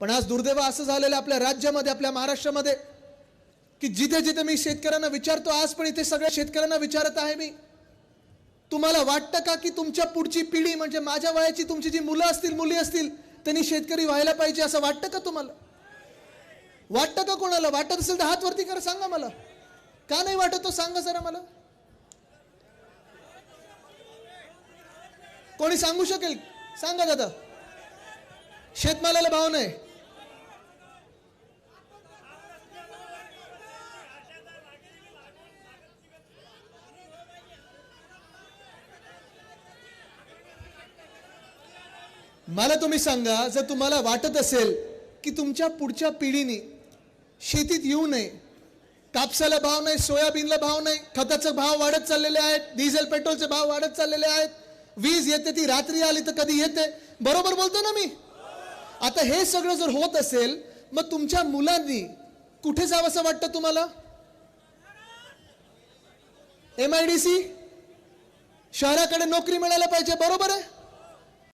पण आज दुर्दैव असं झालेलं आपल्या राज्यामध्ये आपल्या महाराष्ट्रामध्ये की जिथे जिथे मी शेतकऱ्यांना विचारतो आज पण इथे सगळ्या शेतकऱ्यांना विचारत आहे मी. तुम्हाला वाटतं का की तुमच्या पुढची पिढी म्हणजे माझ्या वयाची तुमची जी मुलं असतील मुली असतील त्यांनी शेतकरी व्हायला पाहिजे असं वाटतं का तुम्हाला? वाटतं का कोणाला? वाटत असेल तर हात वरती करा सांगा मला. का नाही वाटत तो? सांगा जरा मला. कोणी सांगू शकेल? सांगा दादा. शेतमालाला भाव नाही. मला तुम्ही सांगा जर तुम्हाला वाटत असेल की तुमच्या पुढच्या पिढीने शेतीत येऊ नये कापसाला भाव नाही सोयाबीनला भाव नाही खताचे भाव वाढत चाललेले आहेत डिझेल पेट्रोलचे भाव वाढत चाललेले आहेत वीज येते ती रात्री आली तर कधी येते? बरोबर बोलतो ना मी? आता हे सगळं जर होत असेल मग तुमच्या मुलांनी कुठे जावं असं वाटतं तुम्हाला? एम आय डी सी शहराकडे नोकरी मिळायला पाहिजे बरोबर आहे?